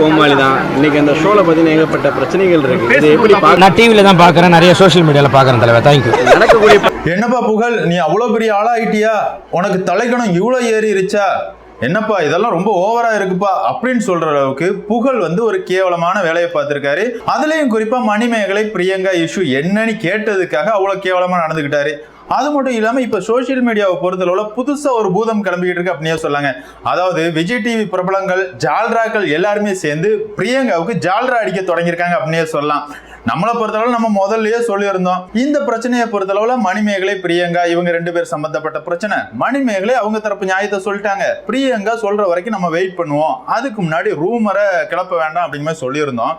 கோமாளி தான். இன்னைக்கு அந்த ஷோல பார்த்தீங்கன்னா ஏகப்பட்ட பிரச்சனைகள் இருக்கு. இது எப்படி நான் டிவியில் தான் பார்க்குறேன். நிறைய சோஷியல் மீடியாவில் பார்க்குறேன் தலைவர் தேங்க்யூ நடக்கக்கூடிய என்னப்பா புகழ்? நீ அவ்வளோ பெரிய ஆளாயிட்டியா? உனக்கு தலைக்கணம் இவ்வளோ ஏறிடுச்சா என்னப்பா இதெல்லாம் ரொம்ப ஓவரா இருக்குப்பா அப்படின்னு சொல்ற அளவுக்கு புகழ் வந்து ஒரு கேவலமான வேலையை பார்த்திருக்காரு. அதுலயும் குறிப்பா மணிமேகலை பிரியங்கா இஷ்யூ என்னன்னு கேட்டதுக்காக அவ்வளவு கேவலமா நடந்துக்கிட்டாரு அது மட்டும் இல்லாமல் இப்போ சோஷியல் மீடியாவை பொறுத்தளவுல புதுசாக ஒரு பூதம் கிளம்பிக்கிட்டு இருக்கு அப்படின்னே சொல்லாங்க. அதாவது விஜய் டிவி பிரபலங்கள் ஜால்ராக்கள் எல்லாருமே சேர்ந்து பிரியங்காவுக்கு ஜால்ரா அடிக்க தொடங்கியிருக்காங்க அப்படின்னே சொல்லலாம். நம்மளை பொறுத்தளவு நம்ம முதல்லயே சொல்லியிருந்தோம். இந்த பிரச்சனையை பொறுத்தளவுல மணிமேகலை பிரியங்கா இவங்க ரெண்டு பேர் சம்பந்தப்பட்ட பிரச்சனை. மணிமேகலை அவங்க தரப்பு நியாயத்தை சொல்லிட்டாங்க. பிரியங்கா சொல்ற வரைக்கும் நம்ம வெயிட் பண்ணுவோம். அதுக்கு முன்னாடி ரூமரை கிளப்ப வேண்டாம் அப்படிங்கிற மாதிரி சொல்லியிருந்தோம்.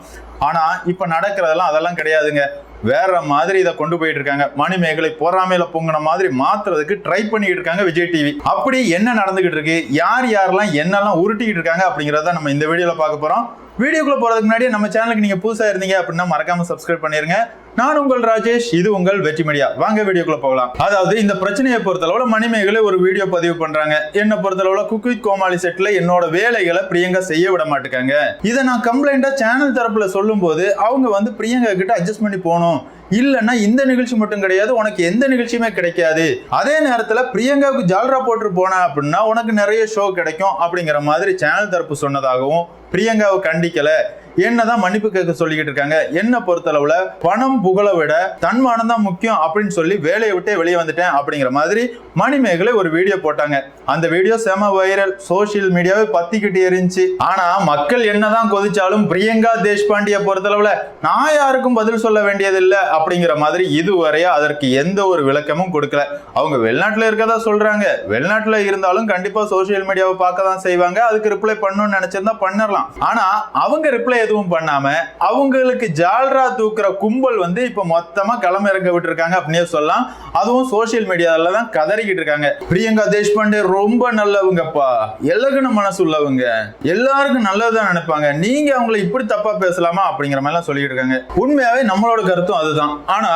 ஆனா இப்ப நடக்கிறதெல்லாம் அதெல்லாம் கிடையாதுங்க. வேற மாதிரி இதை கொண்டு போயிட்டு இருக்காங்க மணிமேகலை பொறாமையில பொங்கின மாதிரி மாத்துறதுக்கு ட்ரை பண்ணிட்டு இருக்காங்க விஜய் டிவி அப்படி என்ன நடந்துகிட்டு இருக்கு யார் யாரெல்லாம் என்னெல்லாம் உருட்டிக்கிட்டு இருக்காங்க அப்படிங்கறத நம்ம இந்த வீடியோல பார்க்க போறோம். வீடியோக்குள்ள போறதுக்கு முன்னாடி நம்ம சேனலுக்கு நீங்க புதுசா இருந்தீங்க அப்படின்னா மறக்காம சப்ஸ்கிரைப் பண்ணிருங்க. நான் உங்கள் ராஜேஷ் இது உங்கள் வெற்றி மீடியா. வாங்க வீடியோக்குள்ள போகலாம். அதாவது இந்த பிரச்சனையை பொறுத்தளவுல மணிமேகலை ஒரு வீடியோ பதிவு பண்றாங்க. என்ன பொறுத்தளவுல குக்வித் கோமாளி செட்ல என்னோட வேலைகளை பிரியங்கா செய்ய விட மாட்டேங்காங்க இதை நான் கம்ப்ளைண்டா சேனல் தரப்புல சொல்லும்போது அவங்க வந்து பிரியங்கா கிட்ட அட்ஜஸ்ட் பண்ணி போகணும். இல்லைன்னா இந்த நிகழ்ச்சி மட்டும் கிடையாது உனக்கு எந்த நிகழ்ச்சியுமே கிடைக்காது. அதே நேரத்தில் பிரியங்காவுக்கு ஜால்ரா போட்டு போன அப்படின்னா உனக்கு நிறைய ஷோ கிடைக்கும் அப்படிங்கிற மாதிரி சேனல் தரப்பு சொன்னதாகவும் பிரியங்காவை கண்டிக்கல. என்னதான் மன்னிப்பு கேட்க சொல்லிக்கிட்டு இருக்காங்க. என்ன பொறுத்தளவுல பணம் புகழை விட தன்மானம் தான் முக்கியம் அப்படின்னு சொல்லி வேலையை விட்டே வெளியே வந்துட்டேன் அப்படிங்கிற மாதிரி மணிமேகலை ஒரு வீடியோ போட்டாங்க. அந்த வீடியோ செம வைரல் சோஷியல் மீடியாவே பத்திக்கிட்டு இருந்துச்சு ஆனா மக்கள் என்னதான் கொதிச்சாலும் பிரியங்கா தேஷ்பாண்டிய பொறுத்தளவுல நான் யாருக்கும் பதில் சொல்ல வேண்டியதில்லை அப்படிங்கிற மாதிரி இதுவரையா அதற்கு எந்த ஒரு விளக்கமும் கொடுக்கல. அவங்க வெளிநாட்டுல இருக்கதா சொல்றாங்க. வெளிநாட்டுல இருந்தாலும் கண்டிப்பா சோஷியல் மீடியாவை பார்க்க தான் செய்வாங்க. அதுக்கு ரிப்ளை பண்ணணும்னு நினைச்சிருந்தா பண்ணிடலாம் ஆனா அவங்க ரிப்ளை எதுவும் பண்ணாம அவங்களுக்கு ஜால்ரா தூக்குற கும்பல் வந்து இப்ப மொத்தமா களம் இறங்க விட்டுருக்காங்க அப்படின்னே சொல்லலாம். அதுவும் சோஷியல் மீடியால தான் கதறிக்கிட்டு இருக்காங்க. பிரியங்கா தேஷ்பாண்டே ரொம்ப நல்லவங்கப்பா. எல்லகுன மனசு உள்ளவங்க. எல்லாருக்கும் நல்லதுதான் நினைப்பாங்க. நீங்க அவங்கள இப்படி தப்பா பேசலாமா அப்படிங்கிற மாதிரி எல்லாம் சொல்லிட்டு இருக்காங்க. உண்மையாவே நம்மளோட கருத்தும் அதுதான். ஆனா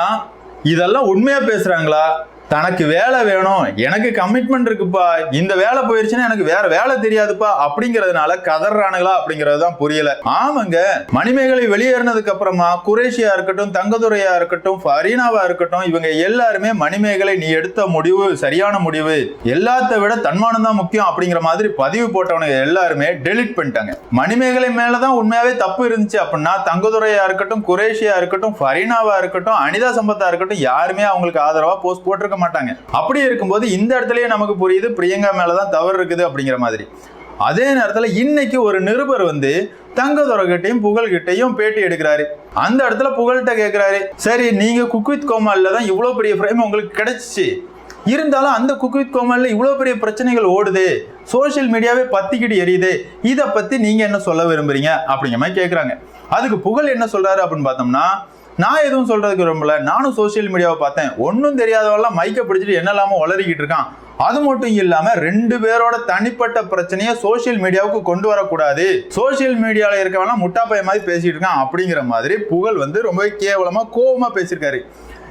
இதெல்லாம் உண்மையா பேசுறாங்களா? தனக்கு வேலை வேணும் எனக்கு கமிட்மெண்ட் இருக்குப்பா இந்த வேலை போயிருச்சுன்னா எனக்கு வேற வேலை தெரியாதுப்பா அப்படிங்கறதுனால கதறானுங்களா அப்படிங்கிறது தான் புரியல. ஆமாங்க மணிமேகலை வெளியேறினதுக்கு அப்புறமா குரேஷியா இருக்கட்டும் தங்கதுரையா இருக்கட்டும் ஃபரீனாவா இருக்கட்டும் இவங்க எல்லாருமே மணிமேகலை நீ எடுத்த முடிவு சரியான முடிவு. எல்லாத்த விட தன்மானம் தான் முக்கியம் அப்படிங்கிற மாதிரி பதிவு போட்டவனுங்க எல்லாருமே டெலிட் பண்ணிட்டாங்க. மணிமேகலை மேலதான் உண்மையாவே தப்பு இருந்துச்சு அப்படின்னா தங்கதுரையா இருக்கட்டும் குரேஷியா இருக்கட்டும் ஃபரீனாவா இருக்கட்டும் அனிதா சம்பத்தா இருக்கட்டும் யாருமே அவங்களுக்கு ஆதரவா போஸ்ட் போட்டிருக்க மாட்டாங்க. அப்படி இருக்கும்போது இந்த இடத்துலயே நமக்கு புரியுது பிரியங்கா மேலதான் தவறு இருக்குது அப்படிங்கிற மாதிரி. அதே நேரத்துல இன்னைக்கு ஒரு நிருபர் வந்து தங்கதுரைகிட்டையும் புகழ்கிட்டையும் பேட்டி எடுக்கிறாரு. அந்த இடத்துல புகழ்கிட்ட கேட்கிறாரு சரி நீங்க குக்வித் கோமால்ல தான் இவ்வளவு பெரிய ஃப்ரேம் உங்களுக்கு கிடைச்சிச்சு. இருந்தாலும் அந்த குக்வித் கோமால்ல இவ்வளவு பெரிய பிரச்சனைகள் ஓடுது. சோஷியல் மீடியாவே பத்திக்கிட்டு எரியுது. இதை பத்தி நீங்க என்ன சொல்ல விரும்புறீங்க? அப்படிங்கிற மாதிரி கேட்குறாங்க அதுக்கு புகழ் என்ன சொல்றாரு அப்படின்னு பார்த்தோம்னா நான் எதுவும் சொல்கிறதுக்கு விரும்பல. நானும் சோஷியல் மீடியாவை பார்த்தேன். ஒன்றும் தெரியாதவெல்லாம் மைக்கை பிடிச்சிட்டு என்னெல்லாமோ வளரிக்கிட்டு இருக்கான். அது மட்டும் இல்லாமல் ரெண்டு பேரோட தனிப்பட்ட பிரச்சனையை சோஷியல் மீடியாவுக்கு கொண்டு வரக்கூடாது. சோஷியல் மீடியாவில் இருக்கவெல்லாம் முட்டா பையன் மாதிரி பேசிகிட்டு இருக்கான் அப்படிங்கிற மாதிரி புகழ் வந்து ரொம்ப கேவலமாக கோபமாக பேசியிருக்காரு.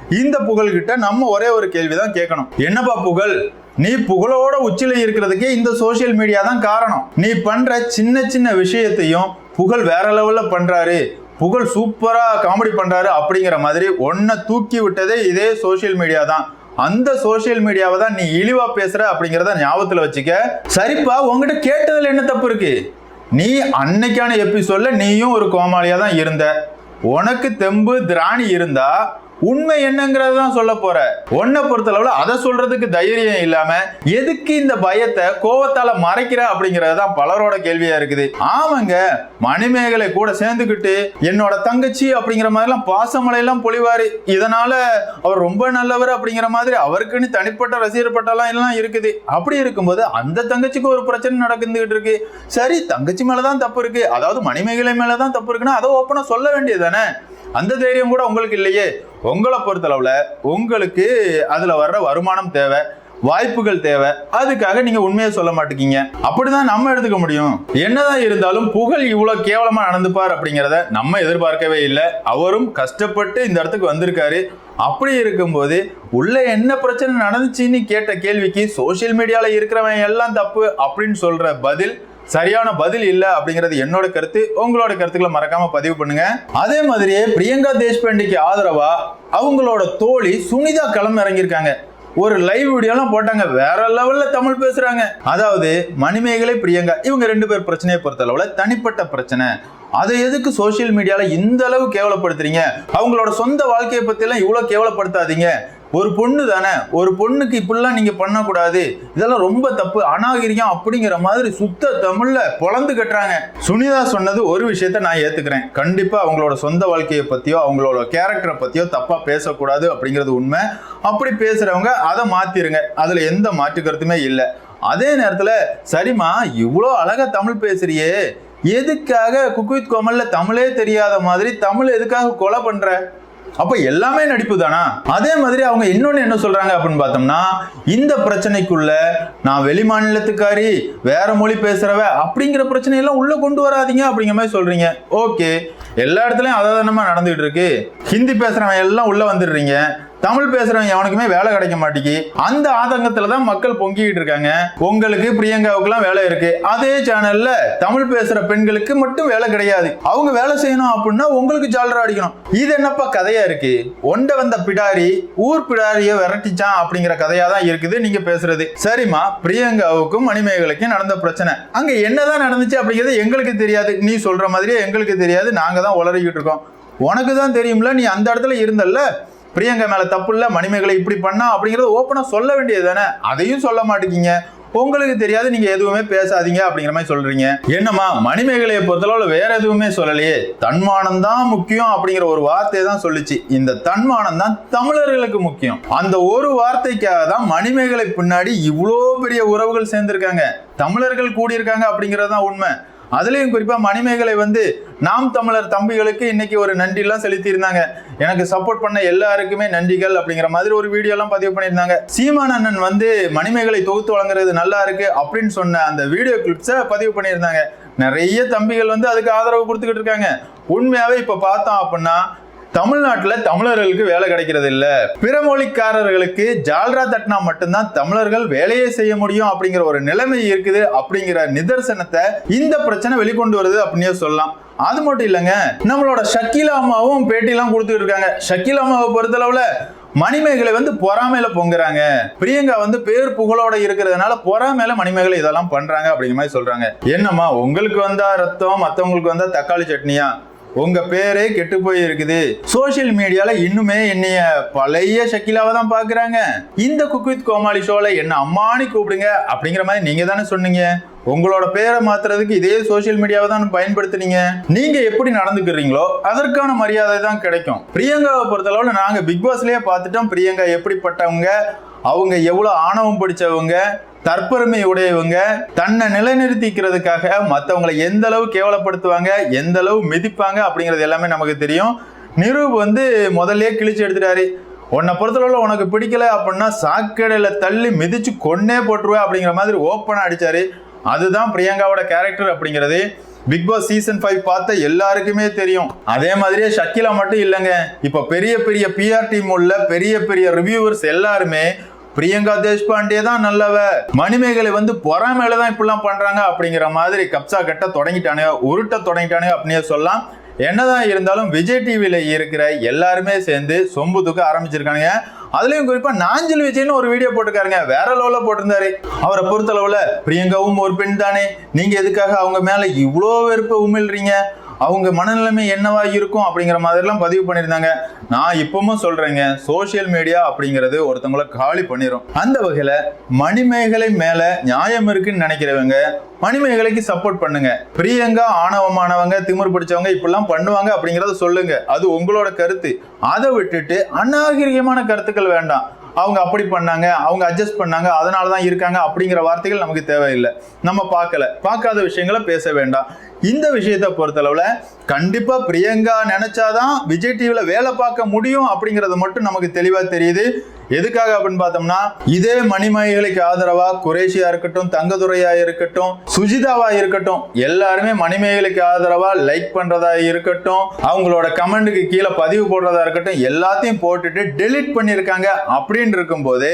இந்த புகழ்கிட்ட நம்ம ஒரே ஒரு கேள்விதான் கேட்கணும். என்னப்பா புகழ்? நீ புகழோட உச்சில இருக்கிறதுக்கே இந்த சோஷியல் மீடியா தான் காரணம். நீ பண்ற சின்ன சின்ன விஷயத்தையும் புகழ் வேற லெவல்ல பண்றாரு. புகழ் சூப்பராக காமெடி பண்ணுறாரு அப்படிங்கிற மாதிரி ஒன்றை தூக்கி விட்டதே இதே சோஷியல் மீடியா தான். அந்த சோஷியல் மீடியாவை தான் நீ இழிவா பேசுற அப்படிங்கிறத ஞாபகத்தில் வச்சுக்க. சரிப்பா உங்ககிட்ட கேட்டதில் என்ன தப்பு இருக்கு? நீ அன்னைக்கான எபிசோட்ல நீயும் ஒரு கோமாளியா தான் இருந்த. உனக்கு தெம்பு திராணி இருந்தா உண்மை என்னங்கிறது தான் சொல்ல போற. உன்னை பொறுத்தளவுல அதை சொல்றதுக்கு தைரியம் இல்லாம எதுக்கு இந்த பயத்தை கோவத்தால மறைக்கிற அப்படிங்கிறது தான் பலரோட கேள்வியா இருக்குது. ஆமாங்க மணிமேகலை கூட சேர்ந்துக்கிட்டு என்னோட தங்கச்சி அப்படிங்கிற மாதிரிலாம் பாசமலையெல்லாம் பொழிவாரு. இதனால அவர் ரொம்ப நல்லவர் அப்படிங்கிற மாதிரி அவருக்குன்னு தனிப்பட்ட ரசிகர் பட்டாலாம் எல்லாம் இருக்குது. அப்படி இருக்கும்போது அந்த தங்கச்சிக்கு ஒரு பிரச்சனை நடந்துகிட்டு இருக்கு. சரி தங்கச்சி மேலதான் தப்பு இருக்கு. அதாவது மணிமேகலை மேலதான் தப்பு இருக்குன்னா அதை ஓப்பனா சொல்ல வேண்டியது தானே? அந்த தைரியம் கூட உங்களுக்கு இல்லையே. உங்களை பொறுத்தளவில் உங்களுக்கு அதில் வர்ற வருமானம் தேவை வாய்ப்புகள் தேவை. அதுக்காக நீங்க உண்மையை சொல்ல மாட்டேங்கீங்க அப்படிதான் நம்ம எடுத்துக்க முடியும். என்னதான் இருந்தாலும் புகழ் இவ்வளவு கேவலமா நடந்துப்பார் அப்படிங்கிறத நம்ம எதிர்பார்க்கவே இல்லை. அவரும் கஷ்டப்பட்டு இந்த இடத்துக்கு வந்திருக்காரு. அப்படி இருக்கும்போது உள்ள என்ன பிரச்சனை நடந்துச்சுன்னு கேட்ட கேள்விக்கு சோஷியல் மீடியால இருக்கிறவன் எல்லாம் தப்பு அப்படின்னு சொல்ற பதில் சரியான பதில் இல்ல அப்படிங்கிறது என்னோட கருத்து. உங்களோட கருத்துக்களை மறக்காம பதிவு பண்ணுங்க. அதே மாதிரியே பிரியங்கா தேஷ்பாண்டேக்கு ஆதரவா அவங்களோட தோழி சுனிதா களம் இறங்கியிருக்காங்க. ஒரு லைவ் வீடியோலாம் போட்டாங்க. வேற லெவல்ல தமிழ் பேசுறாங்க. அதாவது மணிமேகலை பிரியங்கா இவங்க ரெண்டு பேர் பிரச்சனையை பொறுத்த அளவுல தனிப்பட்ட பிரச்சனை. அதை எதுக்கு சோஷியல் மீடியால இந்த அளவு கேவலப்படுத்துறீங்க? அவங்களோட சொந்த வாழ்க்கையை பத்தி எல்லாம் இவ்வளவு கேவலப்படுத்தாதீங்க. ஒரு பொண்ணு தானே? ஒரு பொண்ணுக்கு இப்படிலாம் நீங்கள் பண்ணக்கூடாது. இதெல்லாம் ரொம்ப தப்பு. அநாகரிகம் அப்படிங்கிற மாதிரி சுத்த தமிழில் பொழந்து கட்டுறாங்க. சுனிதா சொன்னது ஒரு விஷயத்த நான் ஏற்றுக்கிறேன் கண்டிப்பாக அவங்களோட சொந்த வாழ்க்கையை பற்றியோ அவங்களோட கேரக்டரை பற்றியோ தப்பாக பேசக்கூடாது அப்படிங்கிறது உண்மை. அப்படி பேசுகிறவங்க அதை மாற்றிருங்க அதில் எந்த மாற்று கருத்துமே இல்லை. அதே நேரத்தில் சரிம்மா இவ்வளோ அழகாக தமிழ் பேசுறியே. எதுக்காக குக்வித் கோமலில் தமிழே தெரியாத மாதிரி தமிழ் எதுக்காக கொலை பண்ணுற அப்ப எல்லாமே நடிப்பு தானா? அதே மாதிரி அவங்க இன்னொன்னு என்ன சொல்றாங்க அப்படின்னு பார்த்தோம்னா இந்த பிரச்சனைக்குள்ள நான் வெளி மாநிலத்துக்காரி வேற மொழி பேசுறவ அப்படிங்கிற பிரச்சனையெல்லாம் உள்ள கொண்டு வராதீங்க அப்படிங்கிற மாதிரி சொல்றீங்க. ஓகே. எல்லா இடத்துலயும் அதாதனமா நடந்துகிட்டு இருக்கு. ஹிந்தி பேசுறவன் எல்லாம் உள்ள வந்துடுறீங்க. தமிழ் பேசுறவன் எவனுக்குமே வேலை கிடைக்க மாட்டேங்கி அந்த ஆதங்கத்துல தான் மக்கள் பொங்கிட்டு இருக்காங்க. உங்களுக்கு பிரியங்காவுக்குலாம் வேலை இருக்கு. அதே சேனல்ல தமிழ் பேசுற பெண்களுக்கு மட்டும் வேலை கிடையாது. அவங்க வேலை செய்யணும் அப்படின்னா உங்களுக்கு ஜாலரா அடிக்கணும். இது என்னப்பா கதையா இருக்கு? ஒண்ட வந்த பிடாரி ஊர் பிடாரிய விரட்டிச்சான் அப்படிங்கிற கதையா தான் இருக்குது நீங்க பேசுறது. சரிம்மா பிரியங்காவுக்கும் மணிமேகலைக்கும் நடந்த பிரச்சனை. அங்க என்னதான் நடந்துச்சு அப்படிங்கிறது எங்களுக்கு தெரியாது. நீ சொல்ற மாதிரியே எங்களுக்கு தெரியாது. நாங்க தான் உளறிக்கிட்டு இருக்கோம். உனக்கு தான் தெரியும்ல நீ அந்த இடத்துல இருந்தல்ல? பிரியங்கா மேலே தப்பு இல்லை மணிமேகலை இப்படி பண்ணா அப்படிங்கிறத ஓப்பனாக சொல்ல வேண்டியது தானே? அதையும் சொல்ல மாட்டேங்கிங்க உங்களுக்கு தெரியாது நீங்க எதுவுமே பேசாதீங்க அப்படிங்கிற மாதிரி சொல்றீங்க. என்னம்மா மணிமேகலையை பொறுத்தளவுல வேற எதுவுமே சொல்லலையே. தன்மானம் தான் முக்கியம் அப்படிங்கிற ஒரு வார்த்தையை தான் சொல்லுச்சு. இந்த தன்மானம் தான் தமிழர்களுக்கு முக்கியம். அந்த ஒரு வார்த்தைக்காக தான் மணிமேகலை பின்னாடி இவ்வளோ பெரிய உறவுகள் சேர்ந்திருக்காங்க. தமிழர்கள் கூடியிருக்காங்க அப்படிங்கிறது தான் உண்மை. அதுலேயும் குறிப்பாக மணிமேகலை வந்து நாம் தமிழர் தம்பிகளுக்கு இன்னைக்கு ஒரு நன்றிலாம் செலுத்தியிருந்தாங்க. எனக்கு சப்போர்ட் பண்ண எல்லாருக்குமே நன்றிகள் அப்படிங்கிற மாதிரி ஒரு வீடியோலாம் பதிவு பண்ணியிருந்தாங்க. சீமான் அண்ணன் வந்து மணிமேகலை தொகுத்து வழங்குறது நல்லா இருக்கு அப்படின்னு சொன்ன அந்த வீடியோ கிளிப்ஸை பதிவு பண்ணியிருந்தாங்க. நிறைய தம்பிகள் வந்து அதுக்கு ஆதரவு கொடுத்துக்கிட்டு இருக்காங்க. உண்மையாகவே இப்போ பார்த்தோம் அப்படின்னா தமிழ்நாட்டில் தமிழர்களுக்கு வேலை கிடைக்கிறது இல்லை. பிற மொழிக்காரர்களுக்கு ஜால்ரா தட்டினா மட்டும்தான் தமிழர்கள் வேலையே செய்ய முடியும் அப்படிங்கிற ஒரு நிலைமை இருக்குது அப்படிங்கிற நிதர்சனத்தை இந்த பிரச்சனை வெளிக்கொண்டு வருது அப்படின்னே சொல்லலாம். அது மட்டும் இல்லைங்க நம்மளோட ஷக்கீலா அம்மாவும் பேட்டிலாம் கொடுத்துட்டு இருக்காங்க. ஷக்கீலா அம்மாவை பொறுத்தளவுல மணிமேகலை வந்து பொறாமையில பொங்குறாங்க. பிரியங்கா வந்து பேர் புகழோட இருக்கிறதுனால பொறாமையில மணிமேகலை இதெல்லாம் பண்றாங்க அப்படிங்கிற மாதிரி சொல்றாங்க. என்னம்மா உங்களுக்கு வந்தா ரத்தம் மத்தவங்களுக்கு வந்தா தக்காளி சட்னியா? உங்க பேரே கெட்டு போயிருக்குது. சோஷியல் மீடியால இன்னுமே என்னைய பழைய ஷக்கிலாவை தான் பாக்குறாங்க. இந்த குக்வித் கோமாளி ஷோல என்ன அம்மானி கூப்பிடுங்க அப்படிங்கிற மாதிரி நீங்க தானே சொன்னீங்க. உங்களோட பேரை மாத்துறதுக்கு இதே சோஷியல் மீடியாவை தான் பயன்படுத்துனீங்க. நீங்க எப்படி நடந்துக்கிறீங்களோ அதற்கான மரியாதை தான் கிடைக்கும். பிரியங்காவை பொறுத்தளவுல நாங்க பிக் பாஸ்லயே பார்த்துட்டோம். பிரியங்கா எப்படிப்பட்டவங்க? அவங்க எவ்வளவு ஆணவம் பிடிச்சவங்க? தற்பெருமை உடையவங்க தன்னை நிலைநிறுத்திக்கிறதுக்காக மற்றவங்களை எந்த அளவு கேவலப்படுத்துவாங்க எந்த அளவு மிதிப்பாங்க அப்படிங்கிறது எல்லாமே நமக்கு தெரியும். நிரூப் வந்து முதல்ல கிழிச்சு எடுத்துட்டாரு. உன்னை பொறுத்தளவில் உனக்கு பிடிக்கல அப்படின்னா சாக்கடையில் தள்ளி மிதிச்சு கொன்னே போட்டுருவேன் அப்படிங்கிற மாதிரி ஓப்பனாக அடிச்சாரு. அதுதான் பிரியங்காவோட கேரக்டர் அப்படிங்கிறது. பிக் பாஸ் சீசன் ஃபைவ் பார்த்த எல்லாருக்குமே தெரியும். அதே மாதிரியே ஷக்கிலா மட்டும் இல்லைங்க. இப்போ பெரிய பெரிய பிஆர் டீம் உள்ள பெரிய பெரிய ரிவ்யூவர்ஸ் எல்லாருமே பிரியங்கா தேஷ்பாண்டே தான் நல்லவ. மணிமேகலை வந்து பொறாமையில தான் இப்படிலாம் பண்றாங்க அப்படிங்கிற மாதிரி கப்சா கட்ட தொடங்கிட்டானுங்க உருட்ட தொடங்கிட்டானுங்க அப்படின்னே சொல்லலாம். என்னதான் இருந்தாலும் விஜய் டிவியில இருக்கிற எல்லாருமே சேர்ந்து சொம்பு தூக்க ஆரம்பிச்சிருக்கானுங்க. அதுலயும் குறிப்பா நாஞ்சல் விஜய்னு ஒரு வீடியோ போட்டிருக்காருங்க வேற லெவல போட்டிருந்தாரு. அவரை பொறுத்தளவுல பிரியங்காவும் ஒரு பெண் தானே நீங்க எதுக்காக அவங்க மேல இவ்வளோ வெறுப்பை உமிழ்றீங்க? அவங்க மனநிலைமை என்னவா இருக்கும் அப்படிங்கிற மாதிரிலாம் பதிவு பண்ணியிருந்தாங்க. நான் இப்பவும் சொல்றேங்க சோஷியல் மீடியா அப்படிங்கிறது ஒருத்தவங்கள காலி பண்ணிடும் அந்த வகையில மணிமேகலை மேல நியாயம் இருக்குன்னு நினைக்கிறவங்க மணிமேகலைக்கு சப்போர்ட் பண்ணுங்க. பிரியங்கா ஆணவமானவங்க திமிர் பிடிச்சவங்க இப்படிலாம் பண்ணுவாங்க அப்படிங்கறத சொல்லுங்க. அது உங்களோட கருத்து. அதை விட்டுட்டு அநாகரிகமான கருத்துக்கள் வேண்டாம். அவங்க அப்படி பண்ணாங்க அவங்க அட்ஜஸ்ட் பண்ணாங்க அதனால தான் இருக்காங்க அப்படிங்கிற வார்த்தைகள் நமக்கு தேவையில்லை. நம்ம பார்க்கல. பார்க்காத விஷயங்களை பேச வேண்டாம். இந்த விஷயத்தை பொறுத்தளவில் கண்டிப்பாக பிரியங்கா நினைச்சாதான் விஜய் டிவியில் வேலை பார்க்க முடியும் அப்படிங்கிறது மட்டும் நமக்கு தெளிவாக தெரியுது. எதுக்காக அப்படின்னு பார்த்தோம்னா இதே மணிமேகலைக்கு ஆதரவா குரேஷியா இருக்கட்டும் தங்கதுரையா இருக்கட்டும் சுஜிதாவா இருக்கட்டும் எல்லாருமே மணிமேகலைக்கு ஆதரவா லைக் பண்றதா இருக்கட்டும் அவங்களோட கமெண்ட்டுக்கு கீழே பதிவு போடுறதா இருக்கட்டும் எல்லாத்தையும் போட்டுட்டு டெலீட் பண்ணியிருக்காங்க அப்படின்னு இருக்கும்போது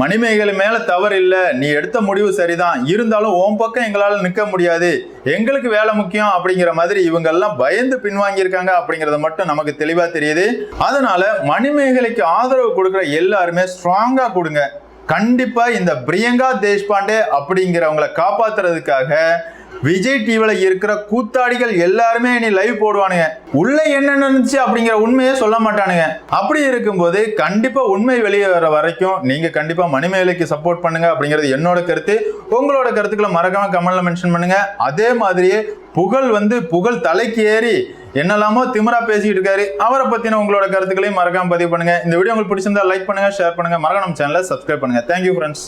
மணிமேகலை மேலே தவறு இல்லை. நீ எடுத்த முடிவு சரிதான். இருந்தாலும் உன் பக்கம் எங்களால் நிற்க முடியாது. எங்களுக்கு வேலை முக்கியம் அப்படிங்கிற மாதிரி இவங்கெல்லாம் பயந்து பின்வாங்கியிருக்காங்க அப்படிங்கிறத மட்டும் நமக்கு தெளிவாக தெரியுது. அதனால மணிமேகலைக்கு ஆதரவு கொடுக்குற எல்லாருமே ஸ்ட்ராங்காக கொடுங்க. கண்டிப்பாக இந்த பிரியங்கா தேஷ்பாண்டே அப்படிங்கிறவங்களை காப்பாற்றுறதுக்காக விஜய் டிவில இருக்கிற கூத்தாடிகள் எல்லாருமே இனி லைவ் போடுவானுங்க. உள்ள என்ன நடந்துச்சு அப்படிங்கிற உண்மையை சொல்ல மாட்டானுங்க. அப்படி இருக்கும்போது கண்டிப்பா உண்மை வெளியே வர வரைக்கும் நீங்க கண்டிப்பா மணிமேலைக்கு சப்போர்ட் பண்ணுங்க அப்படிங்கிறது என்னோட கருத்து. உங்களோட கருத்துக்களை மறக்காம கமெண்ட்ல மென்ஷன் பண்ணுங்க. அதே மாதிரியே புகழ் வந்து புகழ் தலைக்கு ஏறி என்னெல்லாமோ திமிரா பேசிக்கிட்டு இருக்காரு. அவரை பத்தின உங்களோட கருத்துக்களையும் மறக்காம பதிவு பண்ணுங்க. இந்த வீடியோ உங்களுக்கு பிடிச்சிருந்தா லைக் பண்ணுங்க ஷேர் பண்ணுங்க. மறக்காம நம்ம சேனலை சப்ஸ்கிரைப் பண்ணுங்க. Thank you friends